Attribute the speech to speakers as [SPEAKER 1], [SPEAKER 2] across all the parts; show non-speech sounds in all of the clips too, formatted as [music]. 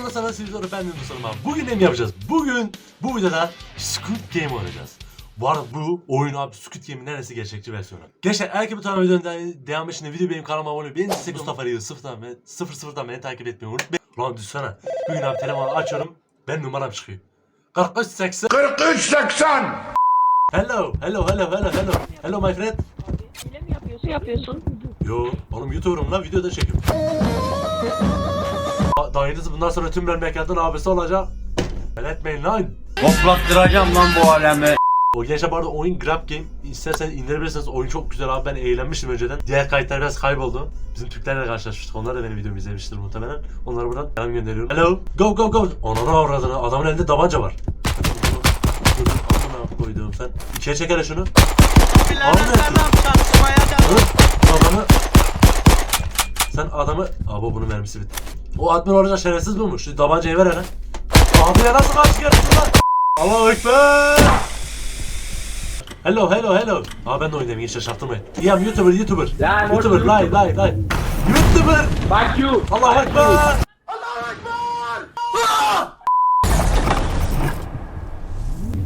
[SPEAKER 1] Kanalımda sana sizler efendim dostlarım abi. Bugün ne mi yapacağız? Bugün bu videoda Squid Game oynayacağız. Bu arada bu oyun abi Squid Game'in neresi gerçekçi versiyonu. Gençler ki bu tane videonun de- devamı için de video benim kanalıma abone olmayı, benim istek Mustafa Reis sıfırdan, ve- sıfır sıfırdan beni takip etmeyi unutmayın. Lan düşsene. Bugün abi telefonu açıyorum. Ben numaram çıkıyor. 43 80
[SPEAKER 2] 43 80
[SPEAKER 1] Hello, hello, hello, hello, hello. Hello my friend.
[SPEAKER 3] Hile mi yapıyorsun? Yapıyorsun.
[SPEAKER 1] Yo, oğlum YouTuber'ım lan videoda çekiyorum. Aa, Dayınız bundan sonra tüm memleketin abisi olacak. Ben etmeyin lan.
[SPEAKER 4] Toplattıracağım lan bu alemi.
[SPEAKER 1] O gençler bu arada oyun Grab Game. İsterseniz indirebilirsiniz. Oyun çok güzel abi. Ben eğlenmiştim önceden. Diğer kayıtlar biraz kayboldu. Bizim Türklerle karşılaşmıştık. Onlar da benim videomu izlemiştir muhtemelen. Onlara buradan selam gönderiyorum. Hello. Go go go. Ananı avradını. Adamın elinde tabanca var. Amına koydum sen. İkiye çek hele şunu. Adamı Sen adamı Abi bunun mermisi bitti O admin olacak şerefsiz bulmuş. Şu tabancayı ver hele. Abi ya nasıl karşı gelirsin lan. Allahu Ekber. Hello hello hello. Aa ben de oynayayım hiç şaşırtmayın. İyiyim YouTuber YouTuber.
[SPEAKER 5] Ya, I'm
[SPEAKER 1] YouTuber
[SPEAKER 5] also
[SPEAKER 1] live live live YouTuber.
[SPEAKER 5] Fuck you!
[SPEAKER 1] Allahu Ekber.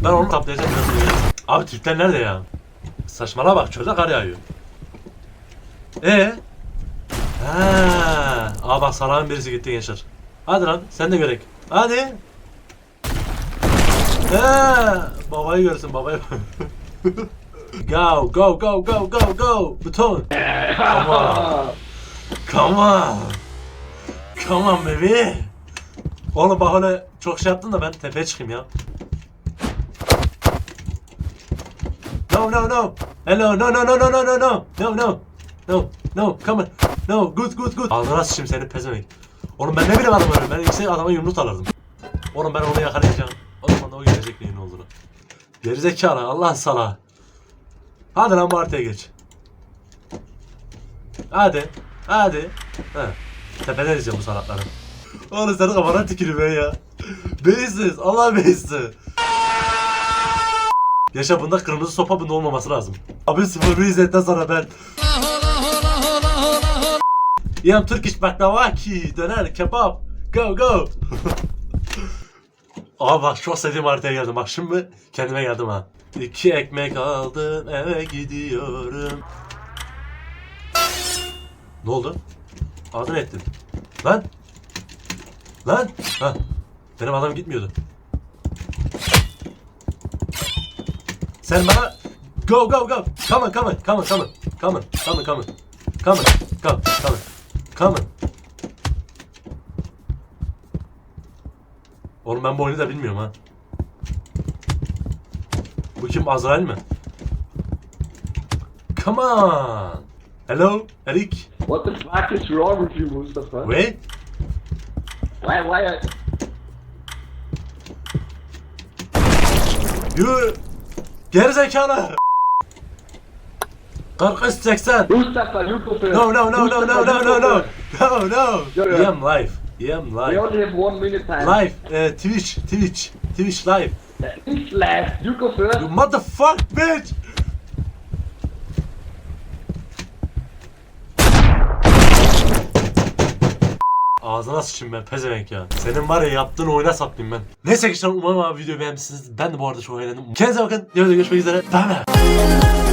[SPEAKER 1] Ben onu kaplayacağım biraz oynayacağım. Abi Türkler nerede ya? Saçmala bak çölde kar yağıyor. Ee? Ha, Aa bak salağın birisi gitti gençler. Hadi lan sen de görek. Hadi. Ha, babayı görsün babayı. [laughs] go go go go go go. Buton. Come on. Come on. Come on baby. Oğlum bak öyle çok şey yaptın da ben tepeye çıkayım ya. No, no, no. Hello, no, no, no, no, no, no, no. No, no. No, come on. No, good, good, good. Ağzına sıçayım seni pezevenk. Oğlum ben ne bileyim adam öyle. Ben ikisi adama yumruk alırdım. Oğlum ben onu yakalayacağım. O zaman da o görecek neyin olduğunu. Gerizekalı, Allah sana. Hadi lan bu haritaya geç. Hadi. Hadi. Ha. Tepeden izleyeceğim bu sanatları. Oğlum senin kafana tükürüm ben ya. Beysiz. Allah beysiz. Yaşa bunda kırmızı sopa bunda olmaması lazım. Abi sıfır bir izletten sonra ben. Yam Turkish baklavaki, döner, kebap, go go. [laughs] Abi bak çok sevdiğim haritaya geldim. Bak şimdi kendime geldim ha. İki ekmek aldım eve gidiyorum. Ne oldu? Adın ettin. Lan! Lan! Ha. Benim adam gitmiyordu. Sen bana go go go. Come on come on come on come on. Come on come on come on. Come on come on. Come on. Oğlum ben bu oyunu da bilmiyorum ha. Bu kim Azrail mi? Come on. Hello Erik.
[SPEAKER 5] What the fuck is wrong with you, Mustafa?
[SPEAKER 1] Wait.
[SPEAKER 5] Why, why? are-
[SPEAKER 1] You. Gerizekalı. 43 80.
[SPEAKER 5] Mustafa, you first.
[SPEAKER 1] No no no no no no no no. No no. EM live. EM
[SPEAKER 5] We
[SPEAKER 1] live.
[SPEAKER 5] only have one minute time.
[SPEAKER 1] Live. Uh, Twitch. Twitch. Twitch live.
[SPEAKER 5] It's last. You go first.
[SPEAKER 1] You motherfuck bitch. Ağzına sıçayım ben pezevenk ya. Senin var ya yaptığın oyuna saplayayım ben. Neyse gençler umarım abi video beğenmişsiniz. Ben de bu arada çok eğlendim. Kendinize bakın. Yarın görüşmek üzere. Bye bye.